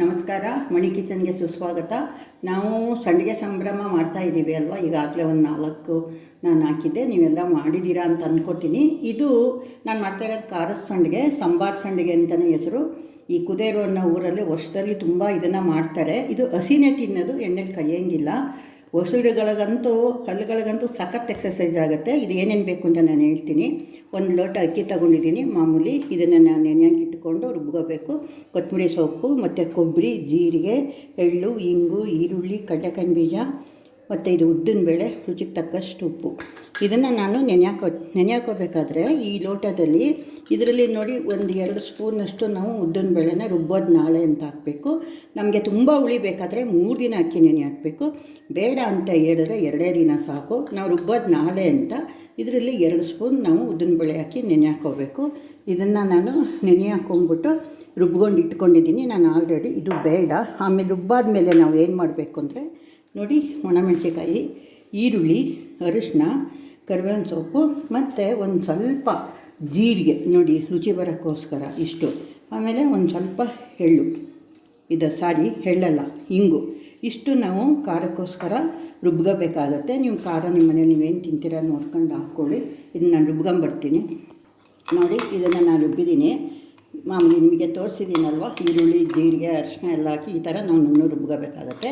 ನಮಸ್ಕಾರ, ಮಣಿ ಕಿಚನ್ಗೆ ಸುಸ್ವಾಗತ. ನಾವು ಸಂಡಿಗೆ ಸಂಭ್ರಮ ಮಾಡ್ತಾ ಇದ್ದೀವಿ ಅಲ್ವಾ? ಈಗಾಗಲೇ ಒಂದು ನಾಲ್ಕು ನಾನು ಹಾಕಿದ್ದೆ, ನೀವೆಲ್ಲ ಮಾಡಿದ್ದೀರಾ ಅಂತ ಅಂದ್ಕೋತೀನಿ ಇದು ನಾನು ಮಾಡ್ತಾ ಇರೋದು ಖಾರದ ಸಂಡಿಗೆ, ಸಂಬಾರ್ ಸಂಡಿಗೆ ಅಂತಲೇ ಹೆಸರು. ಈ ಕುದೇರು ಅನ್ನೋ ಊರಲ್ಲಿ ವರ್ಷದಲ್ಲಿ ತುಂಬ ಇದನ್ನು ಮಾಡ್ತಾರೆ. ಇದು ಹಸಿನೇ ತಿನ್ನೋದು, ಎಣ್ಣೆಲಿ ಕಲಿಯೋಂಗಿಲ್ಲ ಹಸುಡುಗಳಿಗಂತೂ ಹಲ್ಲುಗಳಿಗಂತೂ ಸಖತ್ ಎಕ್ಸಸೈಸ್ ಆಗುತ್ತೆ. ಇದು ಏನೇನು ಬೇಕು ಅಂತ ನಾನು ಹೇಳ್ತೀನಿ. ಒಂದು ಲೋಟ ಅಕ್ಕಿ ತಗೊಂಡಿದ್ದೀನಿ, ಮಾಮೂಲಿ. ಇದನ್ನು ನಾನು ನೆನೆಯಾಗಿ ಇಟ್ಕೊಂಡು ರುಬ್ಕೋಬೇಕು ಕೊತ್ತಂಬರಿ ಸೊಪ್ಪು, ಮತ್ತು ಕೊಬ್ಬರಿ, ಜೀರಿಗೆ, ಎಳ್ಳು, ಇಂಗು, ಈರುಳ್ಳಿ, ಕಡಲೆಕಾಯಿ ಬೀಜ, ಮತ್ತು ಇದು ಉದ್ದಿನ ಬೇಳೆ, ರುಚಿಗೆ ತಕ್ಕಷ್ಟು ಉಪ್ಪು. ಇದನ್ನು ನಾನು ನೆನೆಯಾಕೋ, ನೆನೆಯಾಕೋಬೇಕಾದ್ರೆ ಈ ಲೋಟದಲ್ಲಿ ಇದರಲ್ಲಿ ನೋಡಿ ಒಂದು ಎರಡು ಸ್ಪೂನಷ್ಟು ನಾವು ಉದ್ದಿನ ಬೇಳೆನ ರುಬ್ಬೋದು ನಾಳೆ ಅಂತ ಹಾಕಬೇಕು. ನಮಗೆ ತುಂಬ ಉಳಿಬೇಕಾದ್ರೆ ಮೂರು ದಿನ ಅಕ್ಕಿ ನೆನೆ ಹಾಕಬೇಕು. ಬೇಡ ಅಂತ ಹೇಳಿದ್ರೆ ಎರಡೇ ದಿನ ಸಾಕು. ನಾವು ರುಬ್ಬೋದು ನಾಳೆ ಅಂತ. ಇದರಲ್ಲಿ ಎರಡು ಸ್ಪೂನ್ ನಾವು ಉದ್ದಿನ ಬೇಳೆ ಹಾಕಿ ನೆನೆ ಹಾಕೋಬೇಕು ಇದನ್ನು ನಾನು ನೆನೆ ಹಾಕೊಂಡ್ಬಿಟ್ಟು ರುಬ್ಕೊಂಡು ಇಟ್ಕೊಂಡಿದ್ದೀನಿ. ನಾನು ಆಲ್ರೆಡಿ ಇದು ಬೇಡ. ಆಮೇಲೆ ರುಬ್ಬಾದ ಮೇಲೆ ನಾವು ಏನು ಮಾಡಬೇಕು ಅಂದರೆ, ನೋಡಿ ಒಣಮೆಣಸಿಕಾಯಿ ಈರುಳ್ಳಿ ಅರಿಶಿನ ಕರಿಬೇವಿನ ಸೊಪ್ಪು ಮತ್ತು ಒಂದು ಸ್ವಲ್ಪ ಜೀರಿಗೆ. ನೋಡಿ ರುಚಿ ಬರೋಕ್ಕೋಸ್ಕರ ಇಷ್ಟು. ಆಮೇಲೆ ಒಂದು ಸ್ವಲ್ಪ ಎಳ್ಳು. ಇದು ಸಾರಿ ಎಳ್ಳಲ್ಲ, ಇಂಗು. ಇಷ್ಟು ನಾವು ಖಾರಕ್ಕೋಸ್ಕರ ರುಬ್ಕೋಬೇಕಾಗತ್ತೆ ನೀವು ಖಾರ ನಿಮ್ಮ ಮನೇಲಿ ನೀವೇನು ತಿಂತೀರ ನೋಡ್ಕೊಂಡು ಹಾಕ್ಕೊಳ್ಳಿ. ಇದನ್ನ ನಾನು ರುಬ್ಕೊಂಬರ್ತೀನಿ ನೋಡಿ, ಇದನ್ನು ನಾನು ರುಬ್ಬಿದ್ದೀನಿ. ಮಾಮೂಲಿ ನಿಮಗೆ ತೋರಿಸಿದ್ದೀನಲ್ವ? ಈರುಳ್ಳಿ, ಜೀರಿಗೆ ಅರಿಶಿನ ಎಲ್ಲ ಹಾಕಿ ಈ ಥರ ನಾವು ಇನ್ನೂ ರುಬ್ಕೋಬೇಕಾಗತ್ತೆ.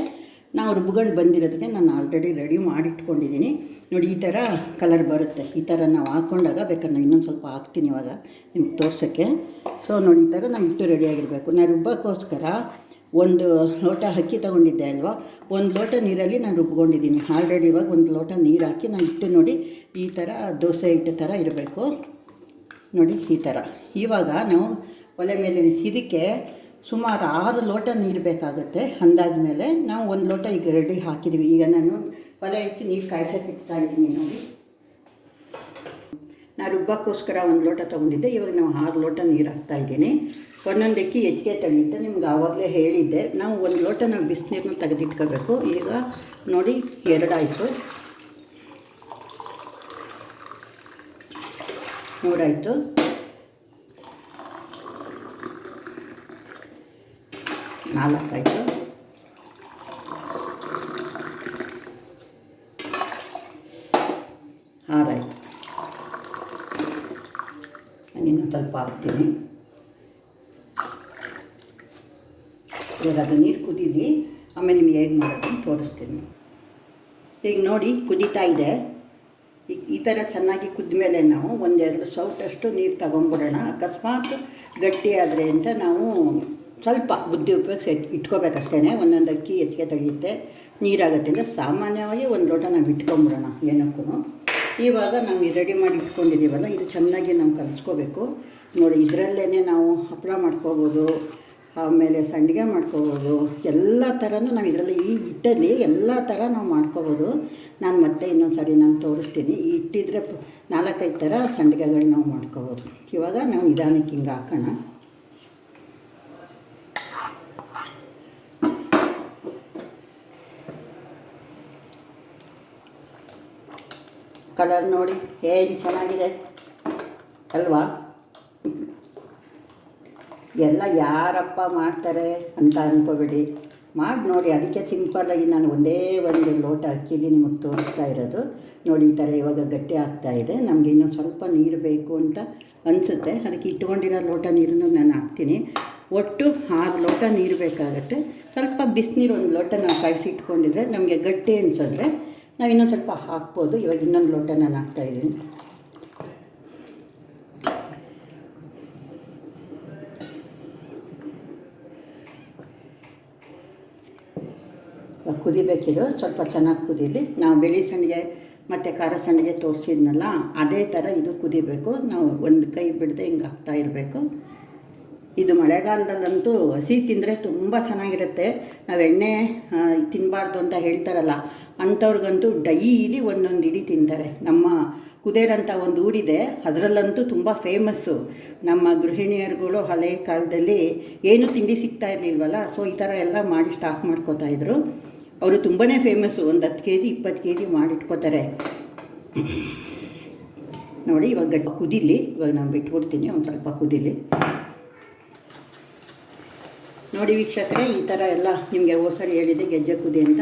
ನಾವು ರುಬ್ಕೊಂಡು ಬಂದಿರೋದಕ್ಕೆ ನಾನು ಆಲ್ರೆಡಿ ರೆಡಿ ಮಾಡಿಟ್ಕೊಂಡಿದ್ದೀನಿ. ನೋಡಿ, ಈ ಥರ ಕಲರ್ ಬರುತ್ತೆ. ಈ ಥರ ನಾವು ಹಾಕ್ಕೊಂಡಾಗ ಬೇಕಾದ್ರೆ ನಾನು ಇನ್ನೊಂದು ಸ್ವಲ್ಪ ಹಾಕ್ತೀನಿ ಇವಾಗ ನಿಮ್ಗೆ ತೋರ್ಸೋಕ್ಕೆ. ಸೊ ನೋಡಿ, ಈ ಥರ ನಾವು ಹಿಟ್ಟು ರೆಡಿಯಾಗಿರಬೇಕು ನಾನು ರುಬ್ಬೋಕ್ಕೋಸ್ಕರ ಒಂದು ಲೋಟ ಅಕ್ಕಿ ತೊಗೊಂಡಿದ್ದೆ ಅಲ್ವಾ? ಒಂದು ಲೋಟ ನೀರಲ್ಲಿ ನಾನು ರುಬ್ಕೊಂಡಿದ್ದೀನಿ. ಆಲ್ರೆಡಿ ಇವಾಗ ಒಂದು ಲೋಟ ನೀರು ಹಾಕಿ ನಾನು ಹಿಟ್ಟು ನೋಡಿ ಈ ಥರ ದೋಸೆ ಹಿಟ್ಟು ಥರ ಇರಬೇಕು. ನೋಡಿ, ಈ ಥರ ಇವಾಗ ನಾವು ಒಲೆ ಮೇಲೆ ಇದಕ್ಕೆ ಸುಮಾರು ಆರು ಲೋಟ ನೀರು ಬೇಕಾಗುತ್ತೆ. ಅಂದಾದ ಮೇಲೆ ನಾವು ಒಂದು ಲೋಟ ಈಗ ರೆಡಿ ಹಾಕಿದ್ದೀವಿ ಈಗ ನಾನು ಒಲೆ ಹೆಚ್ಚಿ ನೀರು ಕಾಯ್ಸೋಕೆ ಇಡ್ತಾ ಇದ್ದೀನಿ ನೋಡಿ. ನಾನು ರುಬ್ಬಕ್ಕೋಸ್ಕರ ಒಂದು ಲೋಟ ತೊಗೊಂಡಿದ್ದೆ. ಇವಾಗ ನಾವು ಆರು ಲೋಟ ನೀರು ಹಾಕ್ತಾ ಇದ್ದೀನಿ. ಒಂದೊಂದು ಅಕ್ಕಿ ಹೆಚ್ಚಿಗೆ ತಡೆಯುತ್ತೆ ನಿಮ್ಗೆ ಆವಾಗಲೇ ಹೇಳಿದ್ದೆ. ನಾವು ಒಂದು ಲೋಟ ನಾವು ಬಿಸಿನೀರನ್ನ ತೆಗೆದಿಟ್ಕೋಬೇಕು. ಈಗ ನೋಡಿ ಎರಡಾಯಿತು ಮೂರಾಯಿತು ನಾಲ್ಕಾಯಿತು. ಆರಾಯಿತು. ನಾನಿನ್ನು ಸ್ವಲ್ಪ ಹಾಕ್ತೀನಿ. ಅದು ನೀರು ಕುದೀಲಿ ಆಮೇಲೆ ನಿಮಗೆ ಹೇಗೆ ಮಾಡೋದು ತೋರಿಸ್ತೀನಿ. ಈಗ ನೋಡಿ ಕುದೀತಾ ಇದೆ. ಈ ಥರ ಚೆನ್ನಾಗಿ ಕುದ್ದ ಮೇಲೆ ನಾವು ಒಂದೆರಡು ಸೌಟಷ್ಟು ನೀರು ತಗೊಂಬಿಡೋಣ ಅಕಸ್ಮಾತ್ ಗಟ್ಟಿಯಾದರೆ ಅಂತ ನಾವು ಸ್ವಲ್ಪ ಬುದ್ಧಿ ಉಪಯೋಗಿಸಿ ಇಟ್ಕೋಬೇಕಷ್ಟೇ ಒಂದೊಂದು ಅಕ್ಕಿ ಹೆಚ್ಚಿಗೆ ತೆಗೆಯುತ್ತೆ. ನೀರಾಗುತ್ತೆ ಸಾಮಾನ್ಯವಾಗಿ ಒಂದು ಲೋಟ ನಾವು ಇಟ್ಕೊಂಬಿಡೋಣ ಏನಕ್ಕೂ. ಇವಾಗ ನಾವು ರೆಡಿ ಮಾಡಿ ಇಟ್ಕೊಂಡಿದ್ದೀವಲ್ಲ, ಇದು ಚೆನ್ನಾಗಿ ನಾವು ಕಲಿಸ್ಕೋಬೇಕು. ನೋಡಿ ಇದರಲ್ಲೇ ನಾವು ಹಪ್ಪಳ ಮಾಡ್ಕೋಬೋದು. ಆಮೇಲೆ ಸಂಡಿಗೆ ಮಾಡ್ಕೋಬೋದು. ಎಲ್ಲ ಥರನೂ ನಾವು ಇದರಲ್ಲಿ ಈ ಹಿಟ್ಟಲ್ಲಿ ಎಲ್ಲ ಥರ ನಾವು ಮಾಡ್ಕೋಬೋದು. ನಾನು ಮತ್ತೆ ಇನ್ನೊಂದು ಸಾರಿ ನಾನು ತೋರಿಸ್ತೀನಿ. ಈ ಹಿಟ್ಟಿದ್ರೆ ನಾಲ್ಕೈದು ಥರ ಸಂಡಿಗೆಗಳು ನಾವು ಮಾಡ್ಕೋಬೋದು. ಇವಾಗ ನಾವು ನಿಧಾನಕ್ಕೆ ಹಿಂಗೆ ಹಾಕೋಣ. ಕಲರ್ ನೋಡಿ, ಏನು ಚೆನ್ನಾಗಿದೆ? ಅಲ್ವಾ? ಎಲ್ಲ ಯಾರಪ್ಪ ಮಾಡ್ತಾರೆ ಅಂತ ಅಂದ್ಕೋಬೇಡಿ ಮಾಡಿ ನೋಡಿ, ಅದಕ್ಕೆ ಸಿಂಪಲ್ಲಾಗಿ ನಾನು ಒಂದೇ ಒಂದು ಲೋಟ ಅಕ್ಕಿಲಿ ನಿಮಗೆ ತೋರಿಸ್ತಾ ಇರೋದು. ನೋಡಿ, ಈ ಥರ ಇವಾಗ ಗಟ್ಟಿ ಆಗ್ತಾ ಇದೆ. ನಮಗೆ ಇನ್ನೊಂದು ಸ್ವಲ್ಪ ನೀರು ಬೇಕು ಅಂತ ಅನಿಸುತ್ತೆ. ಅದಕ್ಕೆ ಇಟ್ಕೊಂಡಿರೋ ಲೋಟ ನೀರನ್ನು ನಾನು ಹಾಕ್ತೀನಿ. ಒಟ್ಟು ಆರು ಲೋಟ ನೀರು ಬೇಕಾಗುತ್ತೆ. ಸ್ವಲ್ಪ ಬಿಸಿನೀರು ಒಂದು ಲೋಟ ನಾವು ಕಾಯಿಸಿ ಇಟ್ಕೊಂಡಿದ್ರೆ ನಮಗೆ ಗಟ್ಟಿ ಅನ್ಸಿದ್ರೆ ನಾವು ಇನ್ನೊಂದು ಸ್ವಲ್ಪ ಹಾಕ್ಬೋದು. ಇವಾಗ ಇನ್ನೊಂದು ಲೋಟ ನಾನು ಹಾಕ್ತಾಯಿದ್ದೀನಿ ಕುದಿಬೇಕಿದು. ಸ್ವಲ್ಪ ಚೆನ್ನಾಗಿ ಕುದೀಲಿ. ನಾವು ಬಿಳಿ ಸಂಡಿಗೆ ಮತ್ತು ಖಾರ ಸಂಡಿಗೆ ತೋರಿಸಿದ್ನಲ್ಲ, ಅದೇ ಥರ ಇದು ಕುದಿಬೇಕು. ನಾವು ಒಂದು ಕೈ ಬಿಡದೆ ಹಿಂಗೆ ಹಾಕ್ತಾ ಇರಬೇಕು. ಇದು ಮಳೆಗಾಲದಲ್ಲಂತೂ ಹಸಿ ತಿಂದರೆ ತುಂಬ ಚೆನ್ನಾಗಿರುತ್ತೆ. ನಾವು ಎಣ್ಣೆ ತಿನ್ನಬಾರ್ದು ಅಂತ ಹೇಳ್ತಾರಲ್ಲ, ಅಂಥವ್ರಿಗಂತೂ ಡೈಲಿ ಒಂದೊಂದು ಇಡಿ ತಿಂತಾರೆ. ನಮ್ಮ ಕುದೇರಂತ ಒಂದು ಊರಿದೆ, ಅದರಲ್ಲಂತೂ ತುಂಬ ಫೇಮಸ್ಸು. ನಮ್ಮ ಗೃಹಿಣಿಯರುಗಳು ಹಳೆ ಕಾಲದಲ್ಲಿ ಏನು ತಿಂಡಿ ಸಿಗ್ತಾ ಇರಲಿಲ್ವಲ್ಲ, ಸೊ ಈ ಥರ ಎಲ್ಲ ಮಾಡಿ ಸ್ಟಾಕ್ ಮಾಡ್ಕೋತಾ ಇದ್ರು. ಅವರು ತುಂಬಾ ಫೇಮಸ್ಸು ಒಂದು ಹತ್ತು ಕೆ ಜಿ ಇಪ್ಪತ್ತು ಕೆ ಜಿ ಮಾಡಿಟ್ಕೋತಾರೆ. ನೋಡಿ, ಇವಾಗ ಗಟ್ಟ ಕುದಿಲಿ, ಇವಾಗ ನಾನು ಬಿಟ್ಬಿಡ್ತೀನಿ, ಒಂದು ಸ್ವಲ್ಪ ಕುದಿಲಿ. ನೋಡಿ ವೀಕ್ಷಕರೇ, ಈ ಥರ ಎಲ್ಲ ನಿಮಗೆ ಸರಿ ಹೇಳಿದೆ, ಗೆಜ್ಜೆ ಕುದಿ ಅಂತ.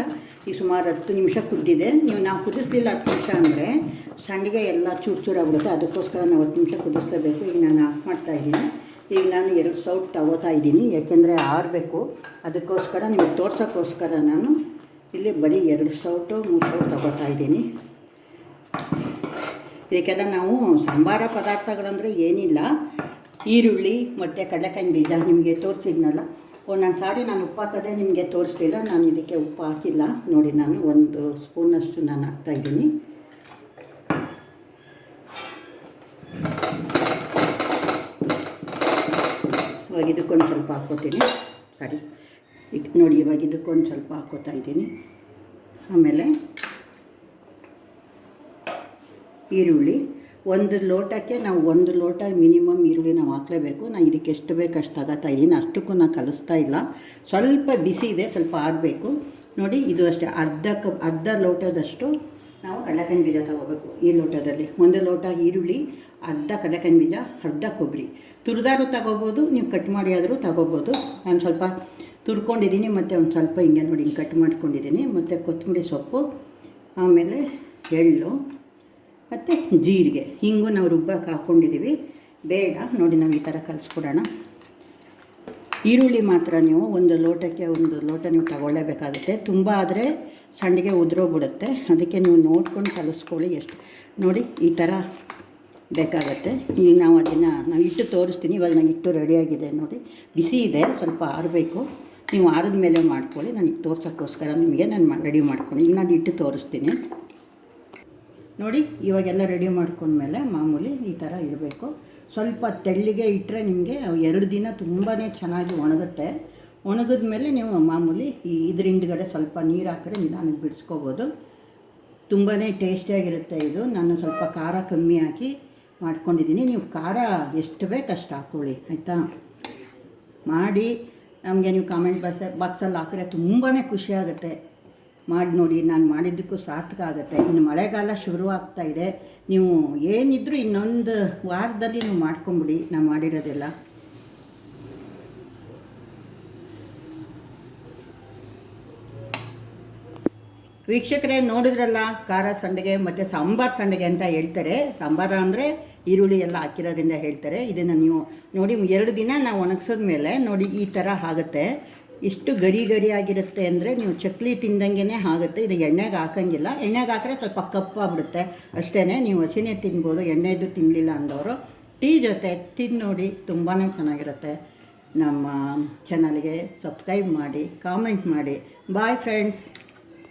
ಈ ಸುಮಾರು ಹತ್ತು ನಿಮಿಷ ಕುದ್ದಿದೆ. ನೀವು ನಾವು ಕುದಿಸ್ಲಿಲ್ಲ ಹತ್ತು ನಿಮಿಷ ಅಂದರೆ ಸಂಡಿಗೆ ಎಲ್ಲ ಚೂರು ಚೂರಾಗ್ಬಿಡುತ್ತೆ ಅದಕ್ಕೋಸ್ಕರ ನಾವು ಹತ್ತು ನಿಮಿಷ ಕುದಿಸ್ಲೇಬೇಕು. ಈಗ ನಾನು ಆಫ್ ಮಾಡ್ತಾ ಇದ್ದೀನಿ. ಈಗ ನಾನು ಎರಡು ಸೌಟ್ ತಗೋತಾ ಇದ್ದೀನಿ. ಯಾಕೆಂದರೆ ಆರಬೇಕು. ಅದಕ್ಕೋಸ್ಕರ ನಿಮಗೆ ತೋರ್ಸೋಕ್ಕೋಸ್ಕರ ನಾನು ಇಲ್ಲಿ ಬರೀ ಎರಡು ಸೌಟು, ಮೂರು ಸೌಟು ತಗೋತಾ ಇದ್ದೀನಿ. ಇದಕ್ಕೆಲ್ಲ ನಾವು ಸಾಂಬಾರ ಪದಾರ್ಥಗಳಂದರೆ ಏನಿಲ್ಲ. ಈರುಳ್ಳಿ, ಮತ್ತು ಕಡಲೆಕಾಯಿ ಬೀಜ ನಿಮಗೆ ತೋರಿಸಿದ್ನಲ್ಲ. ಒಂದೊಂದು ಸಾರಿ, ನಾನು ಉಪ್ಪು ಹಾಕೋದೇ ನಿಮಗೆ ತೋರಿಸ್ಲಿಲ್ಲ. ನಾನು ಇದಕ್ಕೆ ಉಪ್ಪು ಹಾಕಿಲ್ಲ. ನೋಡಿ, ನಾನು ಒಂದು ಸ್ಪೂನಷ್ಟು ನಾನು ಹಾಕ್ತಾಯಿದ್ದೀನಿ ಇವಾಗ ಇದಕ್ಕೊಂದು ಸ್ವಲ್ಪ ಹಾಕ್ಕೋತೀನಿ. ಸಾರಿ. ಈಗ ನೋಡಿ, ಇವಾಗ ಇದಕ್ಕೊಂದು ಸ್ವಲ್ಪ ಹಾಕೋತಾ ಇದ್ದೀನಿ. ಆಮೇಲೆ ಈರುಳ್ಳಿ. ಒಂದು ಲೋಟಕ್ಕೆ ನಾವು ಒಂದು ಲೋಟ ಮಿನಿಮಮ್ ಈರುಳ್ಳಿ ನಾವು ಹಾಕಲೇಬೇಕು. ನಾನು ಇದಕ್ಕೆ ಎಷ್ಟು ಬೇಕು ಅಷ್ಟು ತಗೋತಾ ಇದ್ದೀನಿ. ಅಷ್ಟಕ್ಕೂ ನಾನು ಕಲಿಸ್ತಾ ಇಲ್ಲ. ಸ್ವಲ್ಪ ಬಿಸಿ ಇದೆ, ಸ್ವಲ್ಪ ಆರಬೇಕು. ನೋಡಿ, ಇದು ಅಷ್ಟೇ. ಅರ್ಧ ಕಪ್, ಅರ್ಧ ಲೋಟದಷ್ಟು ನಾವು ಕಡಲೆಕಾಯಿ ಬೀಜ ತಗೋಬೇಕು ಈ ಲೋಟದಲ್ಲಿ. ಒಂದು ಲೋಟ ಈರುಳ್ಳಿ, ಅರ್ಧ ಕಡಲೆಕಾಯಿ ಬೀಜ, ಅರ್ಧ ಕೊಬ್ಬರಿ. ತುರಿದಾರು ತಗೋಬೋದು, ನೀವು ಕಟ್ ಮಾಡಿ ಆದರೂ ತಗೋಬೋದು. ನಾನು ಸ್ವಲ್ಪ ತುರ್ಕೊಂಡಿದ್ದೀನಿ, ಮತ್ತು ಒಂದು ಸ್ವಲ್ಪ ಹಿಂಗೆ ನೋಡಿ ಹಿಂಗೆ ಕಟ್ ಮಾಡ್ಕೊಂಡಿದ್ದೀನಿ, ಮತ್ತು ಕೊತ್ತಂಬರಿ ಸೊಪ್ಪು, ಆಮೇಲೆ ಎಳ್ಳು, ಮತ್ತು ಜೀರಿಗೆ. ಹಿಂಗೂ ನಾವು ರುಬ್ಬಕ್ಕೆ ಹಾಕ್ಕೊಂಡಿದ್ದೀವಿ ಬೇಡ, ನೋಡಿ ನಾವು ಈ ಥರ ಕಲಿಸ್ಕೊಡೋಣ. ಈರುಳ್ಳಿ ಮಾತ್ರ ನೀವು ಒಂದು ಲೋಟಕ್ಕೆ, ಒಂದು ಲೋಟ ನೀವು ತಗೊಳ್ಳೇಬೇಕಾಗುತ್ತೆ. ತುಂಬ ಆದರೆ ಸಂಡಿಗೆ ಉದುರೋಗ್ಬಿಡುತ್ತೆ. ಅದಕ್ಕೆ ನೀವು ನೋಡ್ಕೊಂಡು ಕಲಿಸ್ಕೊಳ್ಳಿ ಎಷ್ಟು. ನೋಡಿ, ಈ ಥರ ಬೇಕಾಗತ್ತೆ. ಈಗ ನಾವು ಅದನ್ನು, ನಾವು ಇಟ್ಟು ತೋರಿಸ್ತೀನಿ. ಇವಾಗ ನಾನು ಇಟ್ಟು ರೆಡಿಯಾಗಿದೆ ನೋಡಿ. ಬಿಸಿ ಇದೆ, ಸ್ವಲ್ಪ ಆರಬೇಕು. ನೀವು ಆರದ ಮೇಲೆ ಮಾಡ್ಕೊಳ್ಳಿ. ನನಗೆ ತೋರ್ಸೋಕ್ಕೋಸ್ಕರ ನಿಮಗೆ ನಾನು ರೆಡಿ ಮಾಡ್ಕೊಳ್ಳಿ ಇನ್ನು ನಾನು ಇಟ್ಟು ತೋರಿಸ್ತೀನಿ. ನೋಡಿ, ಇವಾಗೆಲ್ಲ ರೆಡಿ ಮಾಡ್ಕೊಂಡ್ಮೇಲೆ ಮಾಮೂಲಿ ಈ ಥರ ಇಡಬೇಕು. ಸ್ವಲ್ಪ ತೆಳ್ಳಿಗೆ ಇಟ್ಟರೆ ನಿಮಗೆ ಎರಡು ದಿನ ತುಂಬಾ ಚೆನ್ನಾಗಿ ಒಣಗುತ್ತೆ. ಒಣಗಿದ ಮೇಲೆ ನೀವು ಮಾಮೂಲಿ ಈ ಇದ್ರ ಹಿಂದ್ಗಡೆ ಸ್ವಲ್ಪ ನೀರು ಹಾಕಿದ್ರೆ ನಿಧಾನಕ್ಕೆ ಬಿಡಿಸ್ಕೋಬೋದು. ತುಂಬಾ ಟೇಸ್ಟಿಯಾಗಿರುತ್ತೆ ಇದು. ನಾನು ಸ್ವಲ್ಪ ಖಾರ ಕಮ್ಮಿ ಹಾಕಿ ಮಾಡ್ಕೊಂಡಿದ್ದೀನಿ. ನೀವು ಖಾರ ಎಷ್ಟು ಬೇಕಷ್ಟು ಹಾಕ್ಕೊಳ್ಳಿ ಆಯಿತಾ? ಮಾಡಿ ನಮಗೆ ನೀವು ಕಾಮೆಂಟ್ ಬಾಕ್ಸ ಬಾಕ್ಸಲ್ಲಿ ಹಾಕಿದ್ರೆ ತುಂಬಾ ಖುಷಿಯಾಗುತ್ತೆ ಮಾಡಿ ನೋಡಿ, ನಾನು ಮಾಡಿದ್ದಕ್ಕೂ ಸಾರ್ಥಕ ಆಗುತ್ತೆ. ಇನ್ನು ಮಳೆಗಾಲ ಶುರು ಆಗ್ತಾ ಇದೆ. ನೀವು ಏನಿದ್ರೂ ಇನ್ನೊಂದು ವಾರದಲ್ಲಿ ನೀವು ಮಾಡ್ಕೊಂಬಿಡಿ. ನಾನು ಮಾಡಿರೋದೆಲ್ಲ. ವೀಕ್ಷಕರೇ, ನೋಡಿದ್ರಲ್ಲ, ಖಾರ ಸಂಡಿಗೆ ಮತ್ತು ಸಾಂಬಾರು ಸಂಡಿಗೆ ಅಂತ ಹೇಳ್ತಾರೆ. ಸಾಂಬಾರ ಅಂದರೆ ಈರುಳ್ಳಿ ಎಲ್ಲ ಹಾಕಿರೋದ್ರಿಂದ ಹೇಳ್ತಾರೆ. ಇದನ್ನು ನೀವು ನೋಡಿ, ಎರಡು ದಿನ ನಾವು ಒಣಗಿಸೋದ ಮೇಲೆ ನೋಡಿ, ಈ ಥರ ಆಗುತ್ತೆ. ಇಷ್ಟು ಗರಿ ಗರಿ ಆಗಿರುತ್ತೆ ಅಂದರೆ ನೀವು ಚಕ್ಲಿ ತಿಂದಂಗೆ ಆಗುತ್ತೆ. ಇದು ಎಣ್ಣೆಗೆ ಹಾಕಂಗಿಲ್ಲ. ಎಣ್ಣೆಗೆ ಹಾಕಿದ್ರೆ ಸ್ವಲ್ಪ ಕಪ್ಪಾಗ್ಬಿಡುತ್ತೆ. ಅಷ್ಟೇ ನೀವು ಹಸಿನೇ ತಿನ್ಬೋದು. ಎಣ್ಣೆದು ತಿನ್ನಲಿಲ್ಲ ಅಂದವರು, ಟೀ ಜೊತೆ ತಿಂದು ನೋಡಿ ತುಂಬಾ ಚೆನ್ನಾಗಿರುತ್ತೆ. ನಮ್ಮ ಚಾನಲ್ಗೆ ಸಬ್ಸ್ಕ್ರೈಬ್ ಮಾಡಿ ಕಾಮೆಂಟ್ ಮಾಡಿ. Bye friends